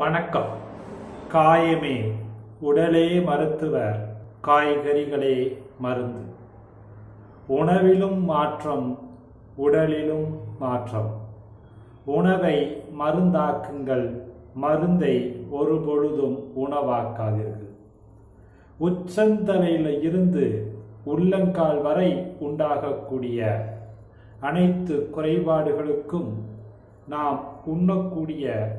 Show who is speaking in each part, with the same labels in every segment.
Speaker 1: வணக்கம். காயமே உடலே மருத்துவர் காய்கறிகளே மருந்து. உணவிலும் மாற்றம் உடலிலும் மாற்றம். உணவை மருந்தாக்குங்கள் மருந்தை ஒரு பொழுதும் உணவாக்காதீர்கள். உச்சந்தலையில் இருந்து உள்ளங்கால் வரை உண்டாகக்கூடிய அனைத்து குறைபாடுகளுக்கும் நாம் உண்ணக்கூடிய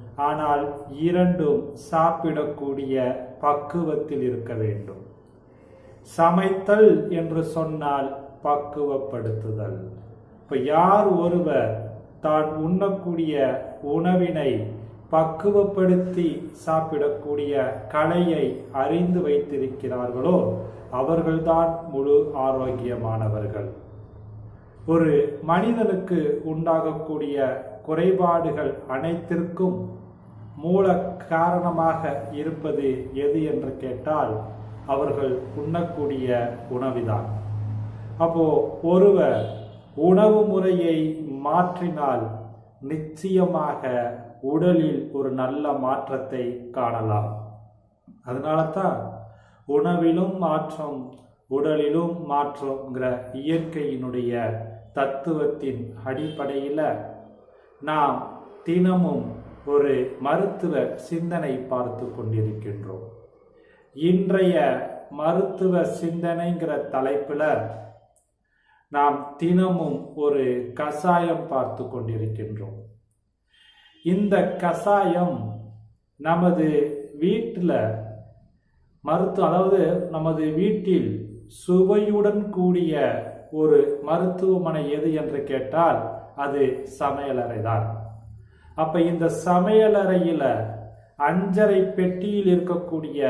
Speaker 1: ஆனால் இரண்டும் சாப்பிடக்கூடிய பக்குவத்தில் இருக்க வேண்டும். சமைத்தல் என்று சொன்னால் பக்குவப்படுத்துதல். இப்ப யார் ஒருவர் தான் உண்ணக்கூடிய உணவினை பக்குவப்படுத்தி சாப்பிடக்கூடிய கலையை அறிந்து வைத்திருக்கிறார்களோ அவர்கள்தான் முழு ஆரோக்கியமானவர்கள். ஒரு மனிதனுக்கு உண்டாகக்கூடிய குறைபாடுகள் அனைத்திற்கும் மூல காரணமாக இருப்பது எது என்று கேட்டால் அவர்கள் உண்ணக்கூடிய உணவுதான். அப்போ ஒருவர் உணவு முறையை மாற்றினால் நிச்சயமாக உடலில் ஒரு நல்ல மாற்றத்தை காணலாம். அதனால தான் உணவிலும் மாற்றம் உடலிலும் மாற்றம்ங்கிற இயற்கையினுடைய தத்துவத்தின் அடிப்படையில் நாம் தினமும் ஒரு மருத்துவ சிந்தனை பார்த்து கொண்டிருக்கின்றோம். இன்றைய மருத்துவ சிந்தனைங்கிற தலைப்பில் நாம் தினமும் ஒரு கசாயம் பார்த்து கொண்டிருக்கின்றோம். இந்த கசாயம் நமது வீட்டில் மருத்துவ அதாவது நமது வீட்டில் சுவையுடன் கூடிய ஒரு மருத்துவமனை எது என்று கேட்டால் அது சமையலறை தான் அப்ப இந்த சமையலறையில அஞ்சரை பெட்டியில் இருக்கக்கூடிய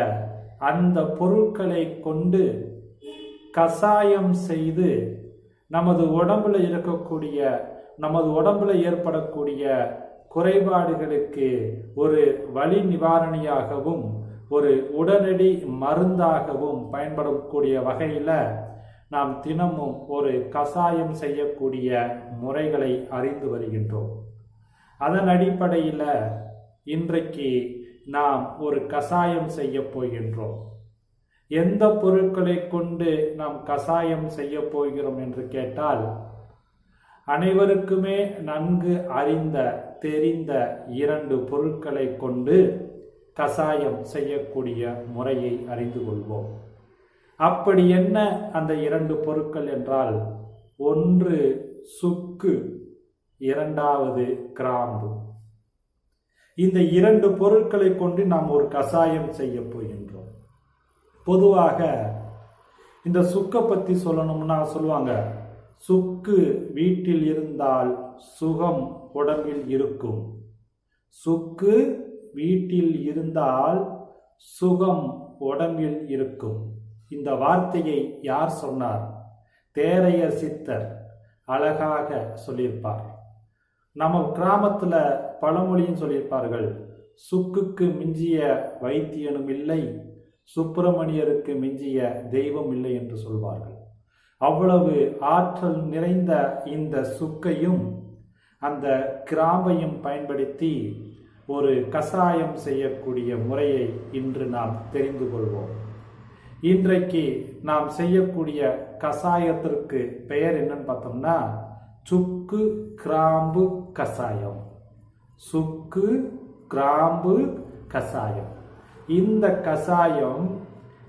Speaker 1: அந்த பொருட்களை கொண்டு கசாயம் செய்து நமது உடம்புல இருக்கக்கூடிய நமது உடம்புல ஏற்படக்கூடிய குறைபாடுகளுக்கு ஒரு வழி நிவாரணியாகவும் ஒரு உடனடி மருந்தாகவும் பயன்படக்கூடிய வகையில் நாம் தினமும் ஒரு கசாயம் செய்யக்கூடிய முறைகளை அறிந்து வருகின்றோம். அதன் அடிப்படையில் இன்றைக்கு நாம் ஒரு கசாயம் செய்ய போகின்றோம். எந்த பொருட்களை கொண்டு நாம் கசாயம் செய்ய போகிறோம் என்று கேட்டால் அனைவருக்குமே நன்கு அறிந்த தெரிந்த இரண்டு பொருட்களை கொண்டு கசாயம் செய்யக்கூடிய முறையை அறிந்து கொள்வோம். அப்படி என்ன அந்த இரண்டு பொருட்கள் என்றால் ஒன்று சுக்கு இரண்டாவது கிராம்பு. இந்த இரண்டு பொருட்களை கொண்டு நாம் ஒரு கசாயம் செய்ய போகின்றோம். பொதுவாக இந்த சுக்கை பற்றி சொல்லணும்னா சொல்லுவாங்க சுக்கு வீட்டில் இருந்தால் சுகம் உடம்பில் இருக்கும். சுக்கு வீட்டில் இருந்தால் சுகம் உடம்பில் இருக்கும். இந்த வார்த்தையை யார் சொன்னார்? தேரைய சித்தர் அழகாக சொல்லியிருப்பார். நம்ம கிராமத்தில் பழமொழியும் சொல்லியிருப்பார்கள். சுக்குக்கு மிஞ்சிய வைத்தியனும் இல்லை சுப்பிரமணியருக்கு மிஞ்சிய தெய்வம் இல்லை என்று சொல்வார்கள். அவ்வளவு ஆற்றல் நிறைந்த இந்த சுக்கையும் அந்த கிராம்பையும் பயன்படுத்தி ஒரு கசாயம் செய்யக்கூடிய முறையை இன்று நாம் தெரிந்து கொள்வோம். இன்றைக்கு நாம் செய்யக்கூடிய கசாயத்திற்கு பெயர் என்னன்னு பார்த்தோம்னா சுக்கு கிராம்பு கசாயம். சுக்கு கிராம்பு கசாயம். இந்த கசாயம்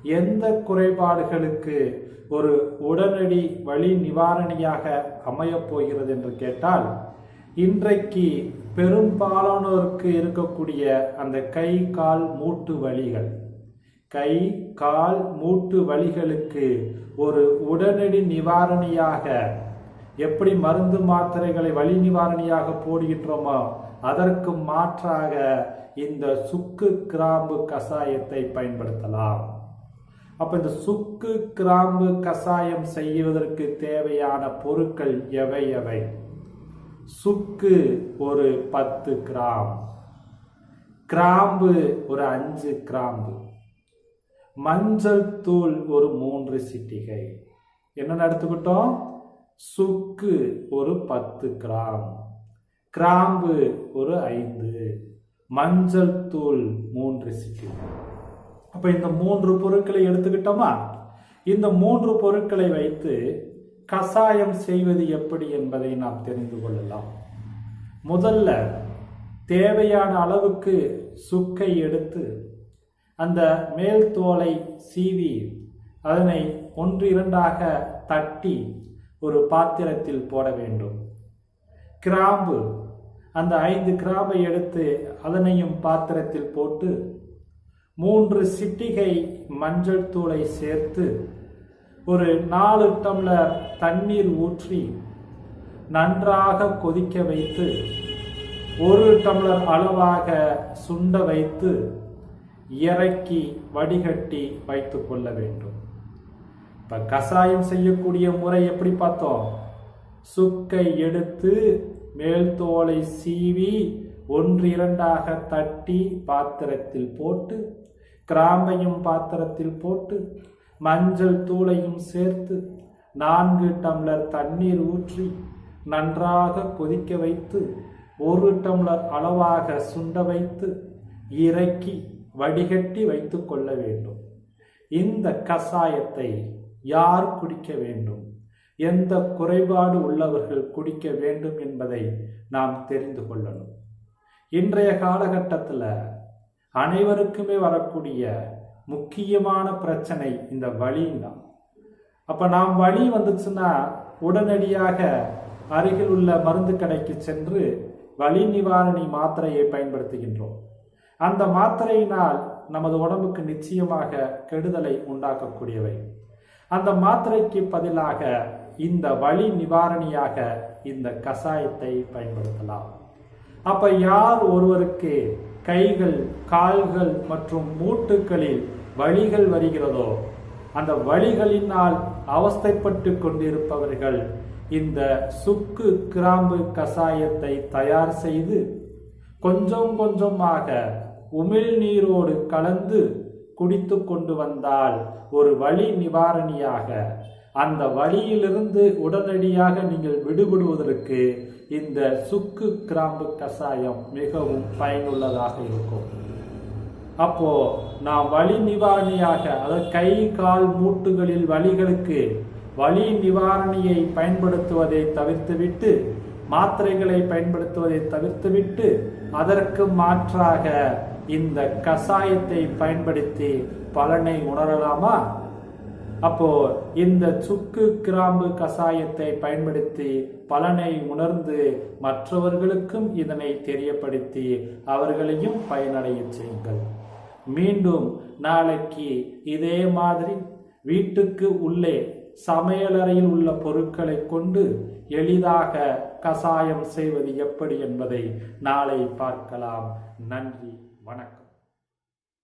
Speaker 1: எந்த குறைபாடுகளுக்கு ஒரு உடனடி வழி நிவாரணியாக அமையப் போகிறது என்று கேட்டால் இன்றைக்கு பெரும்பாலானோருக்கு இருக்கக்கூடிய அந்த கை கால் மூட்டு வலிகள். கை கால் மூட்டு வலிகளுக்கு ஒரு உடனடி நிவாரணியாக எப்படி மருந்து மாத்திரைகளை வலி நிவாரணியாக போடுகின்றோமோ அதற்கு மாற்றாக இந்த சுக்கு கிராம்பு கசாயத்தை பயன்படுத்தலாம். அப்ப இந்த சுக்கு கிராம்பு கசாயம் செய்வதற்கு தேவையான பொருட்கள் எவை எவை? சுக்கு ஒரு பத்து கிராம். கிராம்பு ஒரு அஞ்சு கிராம்பு. மஞ்சள் தூள் ஒரு மூன்று சிட்டிகை. என்னென்ன எடுத்துக்கிட்டோம்? சுக்கு ஒரு பத்து கிராம். கிராம்பு ஒரு ஐந்து. மஞ்சள் தூள் மூன்று சிட்டிகை அப்ப இந்த மூன்று பொருட்களை எடுத்துக்கிட்டோமா? இந்த மூன்று பொருட்களை வைத்து கசாயம் செய்வது எப்படி என்பதை நாம் தெரிந்து கொள்ளலாம். முதல்ல தேவையான அளவுக்கு சுக்கை எடுத்து அந்த மேல் தோலை சீவி அதனை ஒன்று இரண்டாக தட்டி ஒரு பாத்திரத்தில் போட வேண்டும். கிராம்பு அந்த ஐந்து கிராம்பை எடுத்து அதனையும் பாத்திரத்தில் போட்டு மூன்று சிட்டிகை மஞ்சள் தூளை சேர்த்து ஒரு நாலு டம்ளர் தண்ணீர் ஊற்றி நன்றாக கொதிக்க வைத்து ஒரு டம்ளர் அளவாக சுண்ட வைத்து இறக்கி வடிகட்டி வைத்துக் கொள்ள வேண்டும். இப்ப கசாயம் செய்யக்கூடிய முறை எப்படி பார்த்தோம்? சுக்கை எடுத்து மேல் தோலை சீவி ஒன்று இரண்டாக தட்டி பாத்திரத்தில் போட்டு கிராம்பையும் பாத்திரத்தில் போட்டு மஞ்சள் தூளையும் சேர்த்து நான்கு டம்ளர் தண்ணீர் ஊற்றி நன்றாக கொதிக்க வைத்து ஒரு டம்ளர் அளவாக சுண்ட வைத்து இறக்கி வடிகட்டி வைத்து கொள்ள வேண்டும். இந்த கசாயத்தை யார் குடிக்க வேண்டும்? எந்த குறைபாடு உள்ளவர்கள் குடிக்க வேண்டும் என்பதை நாம் தெரிந்து கொள்ளணும். இன்றைய காலகட்டத்தில் அனைவருக்குமே வரக்கூடிய முக்கியமான பிரச்சனை இந்த வலி தான். அப்ப நாம் வழி வந்துச்சுன்னா உடனடியாக அருகில் உள்ள மருந்து கடைக்கு சென்று வலி நிவாரணி மாத்திரையை பயன்படுத்துகின்றோம். அந்த மாத்திரையினால் நமது உடம்புக்கு நிச்சயமாக கெடுதலை உண்டாக்கக்கூடியவை. அந்த மாத்திரைக்கு பதிலாக இந்த வழி நிவாரணியாக இந்த கசாயத்தை பயன்படுத்தலாம். அப்ப யார் ஒருவருக்கு கைகள் கால்கள் மற்றும் மூட்டுகளில் வழிகள் வருகிறதோ அந்த வழிகளினால் அவஸ்தைப்பட்டு கொண்டிருப்பவர்கள் இந்த சுக்கு கிராம்பு கசாயத்தை தயார் செய்து கொஞ்சம் கொஞ்சமாக உமிழ்நீரோடு கலந்து குடித்து கொண்டு வந்தால் ஒரு வழி நிவாரணியாக. அந்த வழியிலிருந்து உடனடியாக நீங்கள் விடுபடுவதற்கு இந்த சுக்கு கிராம்பு கஷாயம் மிகவும் பயனுள்ளதாக இருக்கும். அப்போ நாம் வழி நிவாரணியாக அதாவது கை கால் மூட்டுகளில் வழிகளுக்கு வழி நிவாரணியை பயன்படுத்துவதை தவிர்த்துவிட்டு மாத்திரைகளை பயன்படுத்துவதை தவிர்த்துவிட்டு அதற்கு மாற்றாக இந்த கசாயத்தை பயன்படுத்தி பலனை உணரலாமா? அப்போ இந்த சுக்கு கிராம்பு கசாயத்தை பயன்படுத்தி பலனை உணர்ந்து மற்றவர்களுக்கும் இதனை தெரியப்படுத்தி அவர்களையும் பயனடைய செய்யுங்கள். மீண்டும் நாளைக்கு இதே மாதிரி வீட்டுக்கு உள்ளே சமையலறையில் உள்ள பொருட்களை கொண்டு எளிதாக கசாயம் செய்வது எப்படி என்பதை நாளை பார்க்கலாம். நன்றி. வணக்கம்